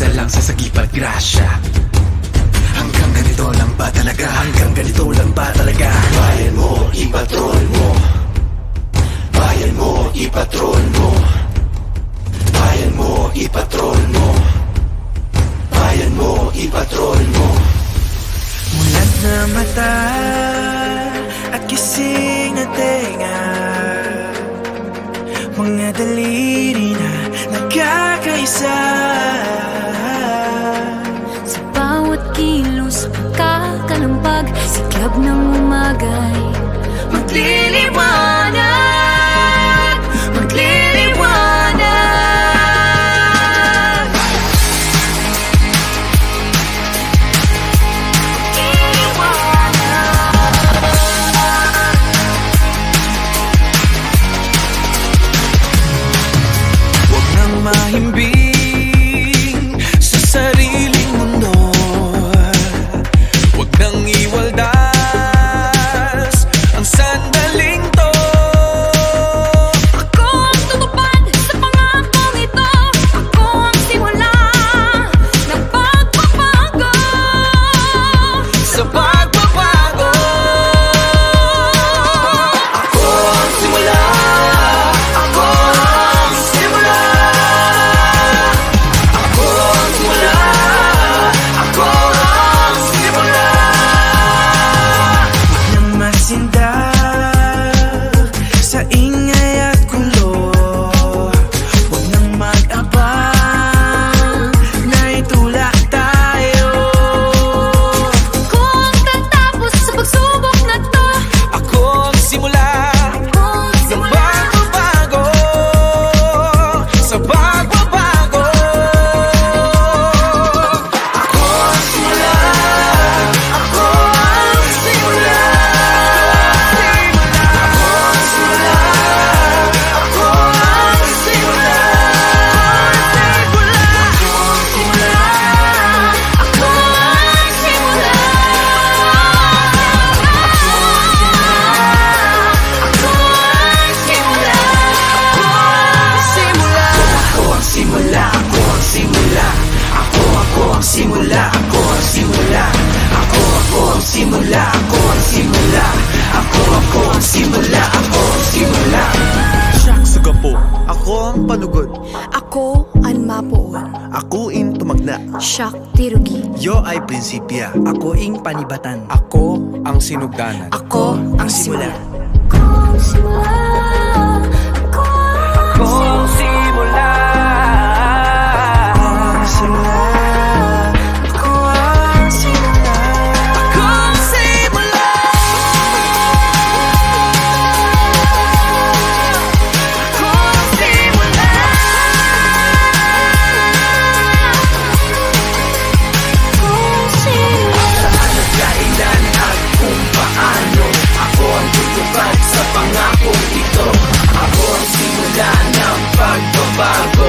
Isa lang sa sagipat grasya. Hanggang ganito lang ba talaga? Hanggang ganito lang ba talaga? Bayan mo, ipatrol mo. Bayan mo, ipatrol mo. Bayan mo, ipatrol mo. Bayan mo, ipatrol mo. Mulat na mata At gising na tenga. Mga daliri na nagkakaisa Good. Akuin tumagna. Shock tirugi. Yo ay prinsipya. Ako ing panibatan. Ako ang sinugdanan. Ako ang simula. Ako ang simula. bye.